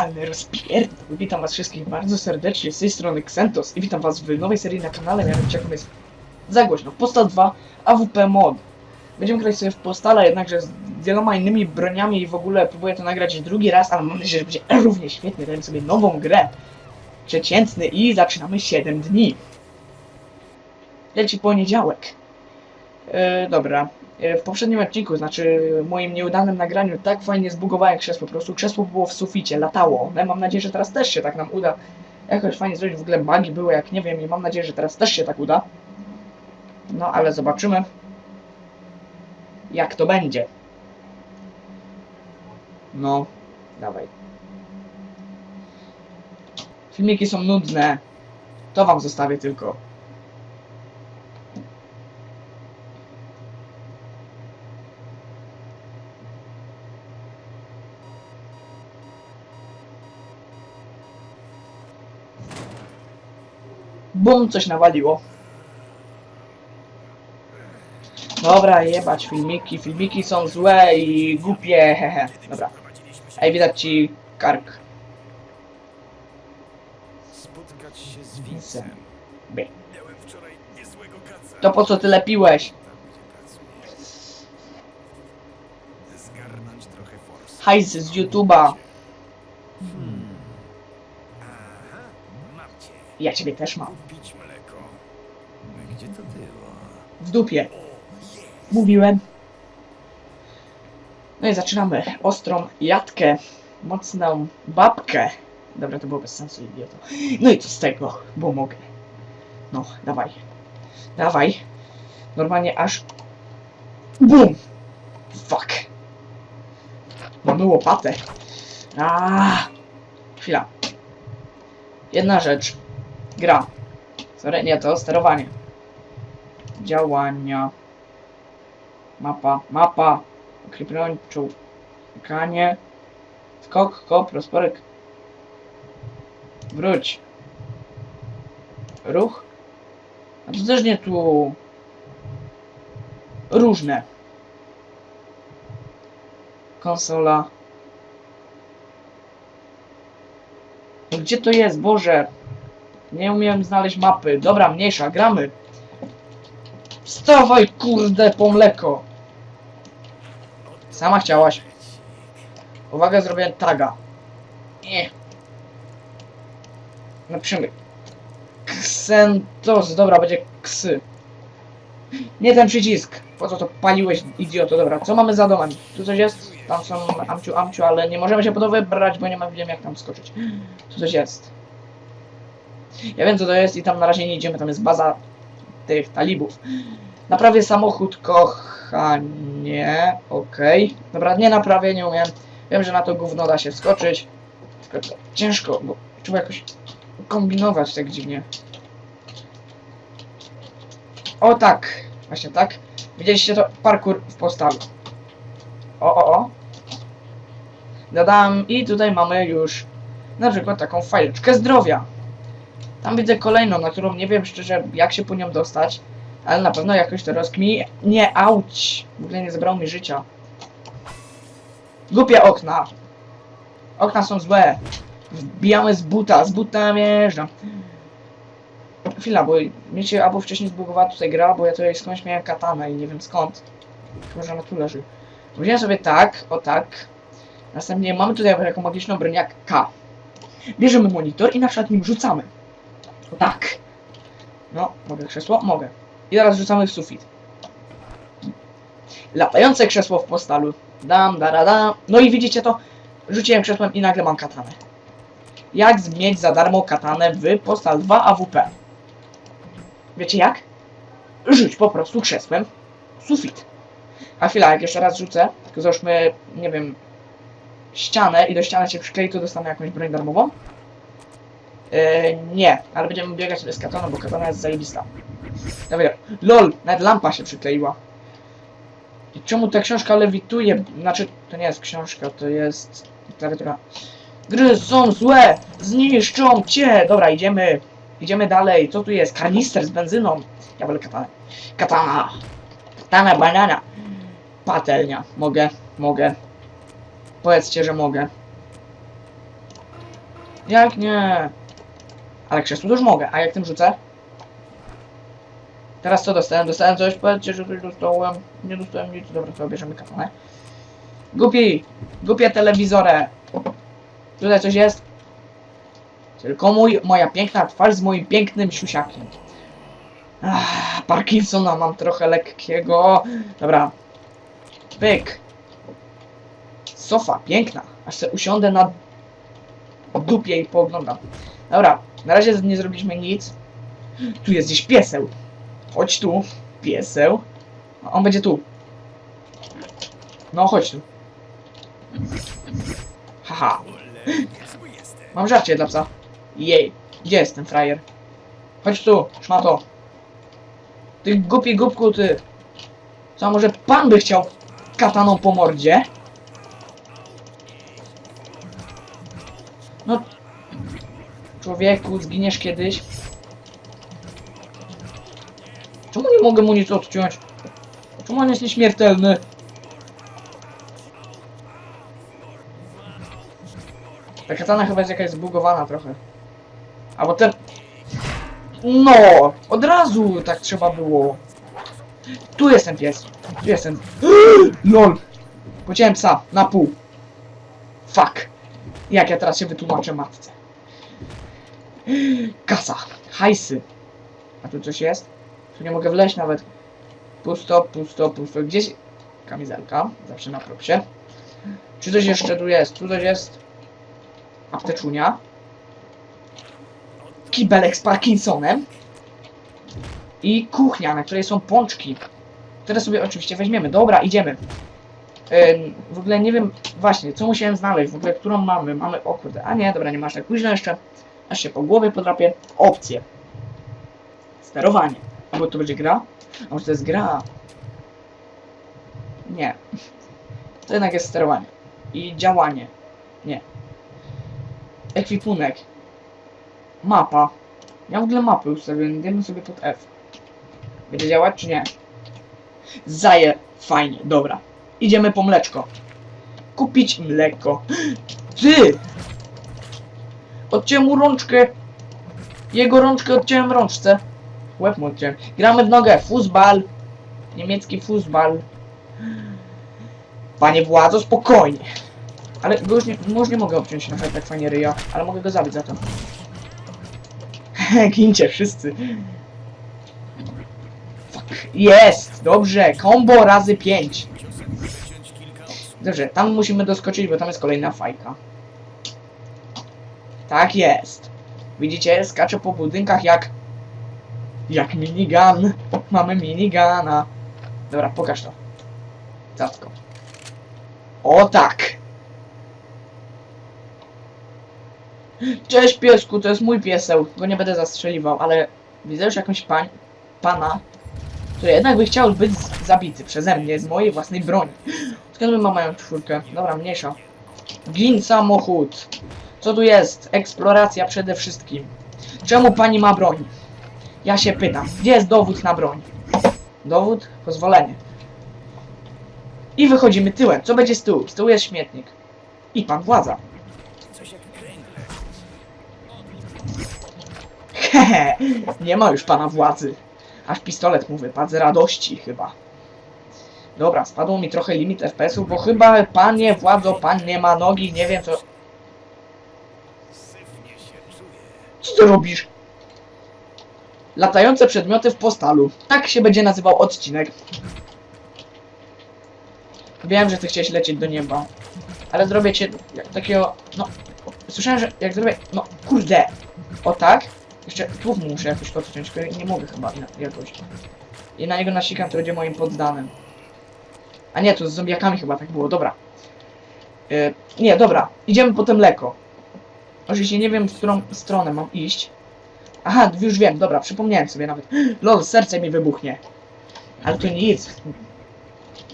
Totalny rozpierdol. Witam was wszystkich bardzo serdecznie z tej strony Xentos i witam was w nowej serii na kanale, mianowicie jaką jest za głośno. Postal 2 AWP Mod. Będziemy grać sobie w Postala, jednakże z wieloma innymi broniami i w ogóle próbuję to nagrać drugi raz, ale mam nadzieję, że będzie równie świetnie. Dajemy sobie nową grę. Przeciętny i zaczynamy 7 dni. Leci poniedziałek. E, dobra. E, W poprzednim odcinku, znaczy moim nieudanym nagraniu, tak fajnie zbugowałem krzesło. Po prostu krzesło było w suficie, latało. No, mam nadzieję, że teraz też się tak nam uda. Jakoś fajnie zrobić. W ogóle bugi były jak nie wiem i mam nadzieję, że teraz też się tak uda. No ale zobaczymy. Jak to będzie. No, dawaj. Filmiki są nudne. To wam zostawię tylko. Bum, coś nawaliło. Dobra, jebać filmiki. Filmiki są złe i głupie, hehe. Dobra. Ej, widać ci kark. Spotkać się z Vincem. B. To po co ty lepiłeś? Hajs z YouTube'a. Aha, Ja ciebie też mam. Kupić mleko. Gdzie to było? W dupie. Mówiłem. No i zaczynamy. Ostrą jatkę. Mocną babkę. Dobra, to było bez sensu, idioto. No i co z tego, bo mogę. No, dawaj. Dawaj. Normalnie aż... BUM! Fuck. Mamy łopatę. Aaaa. Chwila. Jedna rzecz. Gra. Sorry, nie, to sterowanie. Działania. Mapa, mapa. Okrypiończu. Kanie. Skok, kop, rozporek. Wróć. Ruch. A to też nie tu. Różne. Konsola. No Gdzie to jest, Boże? Nie umiem znaleźć mapy. Dobra, mniejsza, gramy. Wstawaj, kurde, po mleko. Sama chciałaś. Uwaga, zrobię taga. Nie. Napiszemy. Ksentos. Dobra, będzie ksy. Nie ten przycisk. Po co to paliłeś, idioto? Dobra, co mamy za domem? Tu coś jest? Tam są amciu, amciu, ale nie możemy się podobnie brać, bo nie ma wiem jak tam skoczyć. Tu coś jest. Ja wiem co to jest i tam na razie nie idziemy, tam jest baza tych talibów. Naprawię samochód, kochanie. Okej. Dobra, nie naprawię, nie umiem. Wiem, że na to gówno da się wskoczyć. Tylko ciężko, bo trzeba jakoś kombinować tak dziwnie. O tak. Właśnie tak. Widzieliście to? Parkour w postalu. O, o, o. Dodam i tutaj mamy już na przykład taką fajeczkę zdrowia. Tam widzę kolejną, na którą nie wiem szczerze jak się po nią dostać. Ale na pewno jakoś to rozkmi. Nie, auć! W ogóle nie zabrało mi życia. Głupie okna. Okna są złe. Wbijamy z buta, z buta jeżdżam. Chwila, bo się albo wcześniej zbugowała tutaj gra, bo ja tutaj skądś miałem katanę i nie wiem skąd. Chyba, że ona tu leży. Wziąłem sobie tak, o tak. Następnie mamy tutaj taką magiczną broń jak K. Bierzemy monitor i na przykład nim rzucamy. O tak. No, mogę krzesło? Mogę. I teraz rzucamy w sufit. Latające krzesło w postalu. Dam, da. No i widzicie to? Rzuciłem krzesłem i nagle mam katanę. Jak mieć za darmo katanę w Postal 2 AWP? Wiecie jak? Rzuć po prostu krzesłem w sufit. A chwila, jak jeszcze raz rzucę, tylko załóżmy, nie wiem, ścianę i do ściany się przyklei, to dostanę jakąś broń darmową? Yy, nie, ale będziemy biegać sobie z kataną, bo katana jest zajebista. Dobra, LOL, nawet lampa się przykleiła. I czemu ta książka lewituje? Znaczy, to nie jest książka, to jest klawiatura. Gry są złe! Zniszczą cię! Dobra, idziemy. Idziemy dalej. Co tu jest? Kanister z benzyną. Ja wolę. Katana! Katana, banana. Patelnia. Mogę, mogę. Powiedzcie, że mogę. Jak nie? Ale krzesło już mogę, a jak tym rzucę? Teraz co dostałem? Dostałem coś? Powiedzcie, że coś dostałem. Nie dostałem nic. Dobra, to bierzemy katanę. Głupi! Głupie telewizorę! Tutaj coś jest? Tylko mój, moja piękna twarz z moim pięknym siusiakiem. Ach, Parkinsona mam trochę lekkiego. Dobra. Pyk. Sofa, piękna. Aż se usiądę na dupie i pooglądam. Dobra, na razie nie zrobiliśmy nic. Tu jest gdzieś pieseł. Chodź tu, pieseł. A on będzie tu. No, chodź tu. Haha, mam żarcie dla psa. Jej, gdzie jest ten frajer? Chodź tu, szmato. Ty głupi głupku, ty. Co, może pan by chciał kataną po mordzie? Człowieku, zginiesz kiedyś. Czemu nie mogę mu nic odciąć? Czemu on jest nieśmiertelny? Ta katana chyba jest jakaś zbugowana trochę. Albo ten... No! Od razu tak trzeba było. Tu jest ten pies. Tu jest ten... LOL! Pociąłem psa. Na pół. Fuck. Jak ja teraz się wytłumaczę matce. Kasa. Hajsy. A tu coś jest? Tu nie mogę wleźć nawet. Pusto, pusto, pusto. Gdzieś... Kamizelka. Zawsze na propsie. Czy coś jeszcze tu jest? Tu coś jest? Apteczunia. Kibelek z Parkinsonem. I kuchnia, na której są pączki. Które sobie oczywiście weźmiemy. Dobra, idziemy. Ym, w ogóle nie wiem, właśnie, co musiałem znaleźć, w ogóle którą mamy. Mamy, o kurde, a nie, dobra, nie masz tak późno jeszcze. Aż się po głowie podrapię. Opcje. Sterowanie. Albo to będzie gra? A może to jest gra? Nie. To jednak jest sterowanie. I działanie. Nie. Ekwipunek. Mapa. Ja w ogóle mapy ustawiłem, dajmy sobie pod F. Będzie działać czy nie? Zaje. Fajnie, dobra. Idziemy po mleczko. Kupić mleko. Ty! Odciąłem mu rączkę. Jego rączkę odciąłem rączce. Łeb mu odciąłem. Gramy w nogę. Fuzbal. Niemiecki fuzbal. Panie władzo, spokojnie. Ale go już nie, już nie mogę obciąć na tak fajnie ryja, ale mogę go zabić za to. Gincie wszyscy. Fuck. Jest! Dobrze, combo razy 5. Ciosem wyciąć kilka osób. Dobrze, tam musimy doskoczyć, bo tam jest kolejna fajka. Tak jest. Widzicie, skaczę po budynkach jak... Jak minigun. Mamy minigana. Dobra, pokaż to. Zatko. O tak! Cześć piesku, to jest mój pieseł. Go nie będę zastrzeliwał, ale widzę już jakąś pań, pana, który jednak by chciał być zabity przeze mnie z mojej własnej broni. Skąd my mamy mają czwórkę? Dobra, mniejsza. Gin samochód. Co tu jest? Eksploracja przede wszystkim. Czemu pani ma broń? Ja się pytam. Gdzie jest dowód na broń? Dowód? Pozwolenie. I wychodzimy tyłem. Co będzie z tyłu? Z tyłu jest śmietnik. I pan władza. Hehe, nie ma już pana władzy. Aż pistolet mu wypadł z radości chyba. Dobra, spadło mi trochę limit FPS-ów, bo chyba panie władzo, pan nie ma nogi, nie wiem co... Co ty robisz? Latające przedmioty w postalu. Tak się będzie nazywał odcinek. Wiem, że ty chciałeś lecieć do nieba. Ale zrobię cię takiego... No... Słyszałem, że jak zrobię... No, kurde! O tak? Jeszcze mu muszę jakoś odciąć, tylko nie mogę chyba jakoś. I na niego nasikam, to będzie moim poddanym. A nie, to z zombiakami chyba tak było, dobra. Yy, nie, dobra. Idziemy po mleko. Oczywiście nie wiem, w którą stronę mam iść. Aha, już wiem, dobra, przypomniałem sobie nawet. Lol, serce mi wybuchnie. Ale to nic.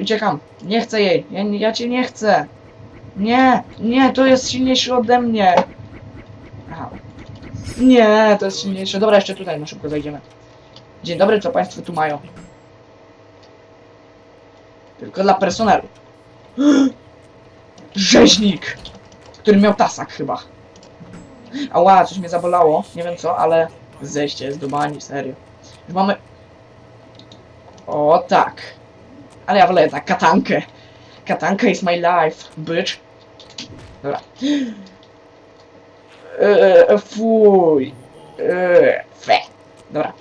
Uciekam. Nie chcę jej. Ja, ja cię nie chcę. Nie, nie, to jest silniejszy ode mnie. Aha. Nie, to jest silniejsze. Dobra, jeszcze tutaj na szybko zajdziemy. Dzień dobry, co państwo tu mają? Tylko dla personelu. Rzeźnik! Który miał tasak chyba. Ała, coś mnie zabolało. Nie wiem co, ale zejście jest do serio. Już mamy... O tak. Ale ja wolę jednak katankę. Katanka is my life, bitch. Dobra. Eee, fuj. Eee, fe. Dobra.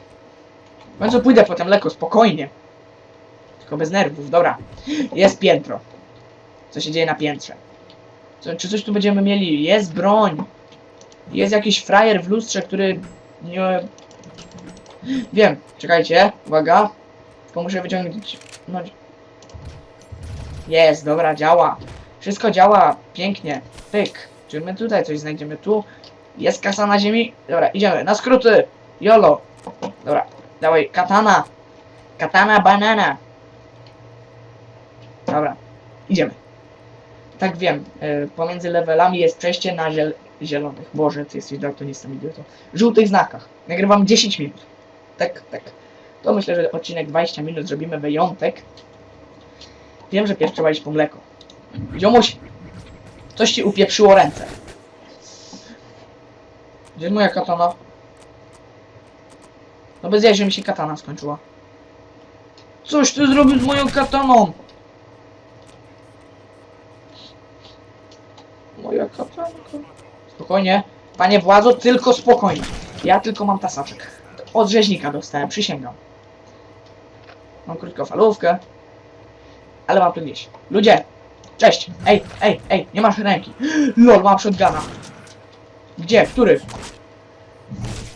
Końcu pójdę potem lekko, spokojnie. Tylko bez nerwów, dobra. Jest piętro. Co się dzieje na piętrze? Co, czy coś tu będziemy mieli? Jest broń. Jest jakiś frajer w lustrze, który nie... Wiem, czekajcie, uwaga. Tylko muszę wyciągnąć... No... Jest, dobra, działa. Wszystko działa, pięknie. Pyk. Czy my tutaj coś znajdziemy? Tu jest kasa na ziemi. Dobra, idziemy. Na skróty. Jolo. Dobra, dawaj, katana. Katana banana. Dobra, idziemy. Tak wiem, y, pomiędzy levelami jest przejście na zielonych. Boże, ty jesteś daltonistą, idioto. Żółtych znakach. Nagrywam 10 minut. Tak, tak. To myślę, że odcinek 20 minut zrobimy wyjątek. Wiem, że pierw trzeba iść po mleko. Ziomuś! Coś ci upieprzyło ręce. Gdzie jest moja katana? No bez że mi się katana skończyła. Coś ty zrobił z moją kataną! Moja katanka. Spokojnie. Panie władzo, tylko spokojnie. Ja tylko mam tasaczek. Od rzeźnika dostałem, przysięgam. Mam krótkofalówkę. Ale mam tu gdzieś. Ludzie! Cześć! Ej, ej, ej, nie masz ręki. Lol, mam shotguna. Gdzie? Który?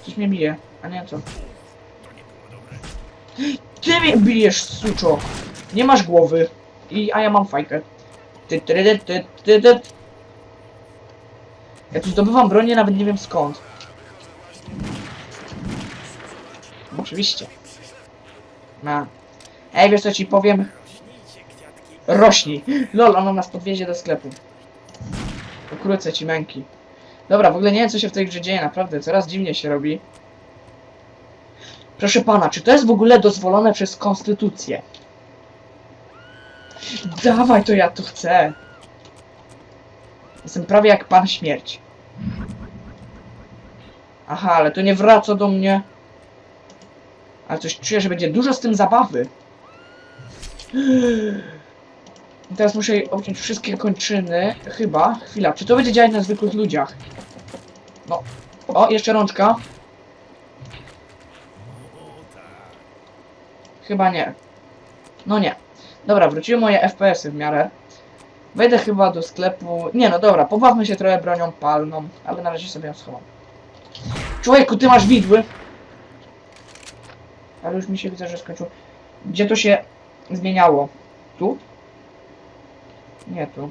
Coś mnie bije. A nie, co? Ty mnie bijesz, suczo! Nie masz głowy. I, a ja mam fajkę. Ty, ty, ty, ty, ty, ty. Ja tu zdobywam bronię, nawet nie wiem skąd. Oczywiście. Na. Ej, wiesz co ci powiem? Rośnij. Lol, ona nas podwiezie do sklepu. Ukrócę ci męki. Dobra, w ogóle nie wiem co się w tej grze dzieje, naprawdę, coraz dziwnie się robi. Proszę pana, czy to jest w ogóle dozwolone przez konstytucję? Dawaj, to ja to chcę. Jestem prawie jak pan śmierć. Aha, ale to nie wraca do mnie. Ale coś czuję, że będzie dużo z tym zabawy. I teraz muszę obciąć wszystkie kończyny. Chyba. Chwila, czy to będzie działać na zwykłych ludziach? No. O, jeszcze rączka. Chyba nie. No nie. Dobra, wróciły moje FPS-y w miarę. Wejdę chyba do sklepu. Nie no dobra, pobawmy się trochę bronią palną, ale na razie sobie ją schowam. Człowieku, ty masz widły! Ale już mi się widzę, że skończyło. Gdzie to się zmieniało? Tu? Nie tu.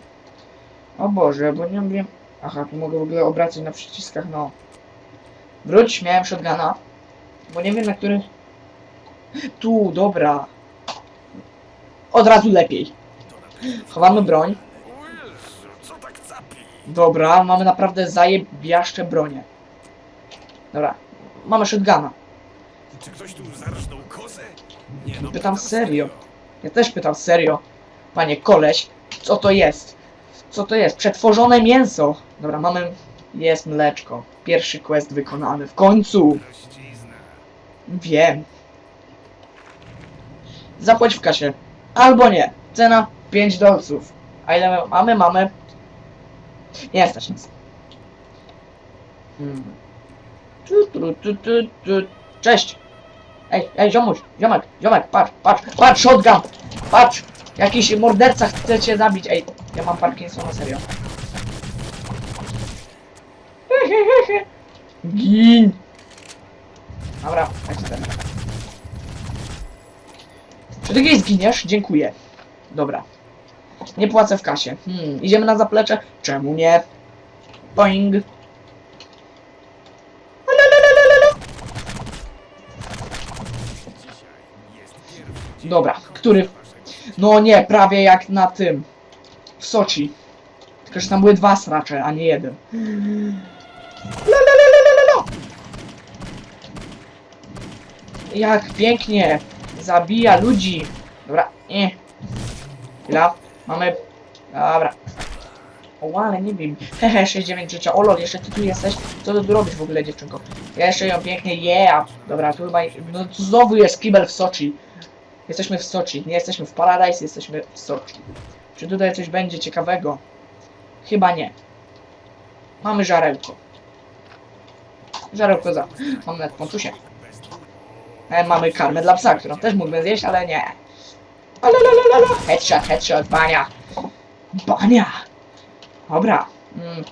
O Boże, bo nie wiem. Aha, tu mogę w ogóle obracać na przyciskach, no. Wróć, miałem shotguna. Bo nie wiem na który. Tu, dobra. Od razu lepiej. Chowamy broń. Dobra, mamy naprawdę zajebiaszcze bronie. Dobra, mamy shotguna. Czy ktoś tu zarżnął kozę? Nie no, Pytam serio. Ja też pytam serio. Panie koleś, co to jest? Co to jest? Przetworzone mięso. Dobra, mamy... Jest mleczko. Pierwszy quest wykonany. W końcu! Wiem. Zapłać w kasie. Albo nie. Cena 5 dolców. A ile my mamy? Mamy. Nie stać nas. Hmm. Tu, tu, tu, tu, tu. Cześć! Ej, ej, ziomuś, ziomek, ziomek, patrz, patrz, patrz, shotgun! Patrz! Jakiś morderca chce cię zabić, ej. Ja mam Parkinsona, serio. Gin! Dobra, chodź ten. Czy ty zginiesz? Dziękuję. Dobra. Nie płacę w kasie. Hmm, idziemy na zaplecze? Czemu nie? Boing. Dobra, który? No nie, prawie jak na tym. W Soczi. Tylko, że tam były dwa sracze, a nie jeden. Jak pięknie zabija ludzi. Dobra, nie. Chwila, mamy... Dobra. O, ale nie wiem. Hehe, 69 życia. O lol, jeszcze ty tu jesteś? Co ty tu robisz w ogóle, dziewczynko? Ja jeszcze ją pięknie, yeah! Dobra, tu chyba... No znowu jest kibel w Soczi. Jesteśmy w Soczi. Nie jesteśmy w Paradise, jesteśmy w Soczi. Czy tutaj coś będzie ciekawego? Chyba nie. Mamy żarełko. Żarełko za. Mam nawet pontusie. E, mamy karmę dla psa, którą też mógłbym zjeść, ale nie. Ale la, la, la, la. Headshot, headshot, bania. Bania. Dobra. Mm.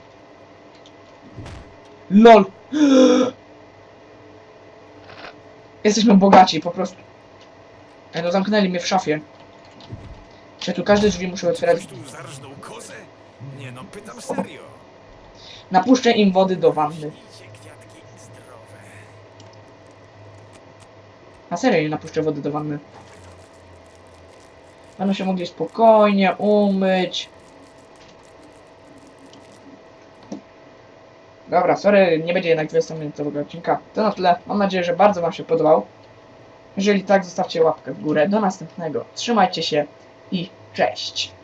LOL. Jesteśmy bogaci, po prostu. Ej, no zamknęli mnie w szafie. Czy tu każde drzwi muszę otwierać? Tu zarżnął kozę? Nie no, pytam serio. Napuszczę im wody do wanny. Na serio nie napuszczę wody do wanny. Będą się mogli spokojnie umyć. Dobra, sorry, nie będzie jednak 20-minutowego odcinka. To na tyle. Mam nadzieję, że bardzo Wam się podobał. Jeżeli tak, zostawcie łapkę w górę. Do następnego. Trzymajcie się i cześć.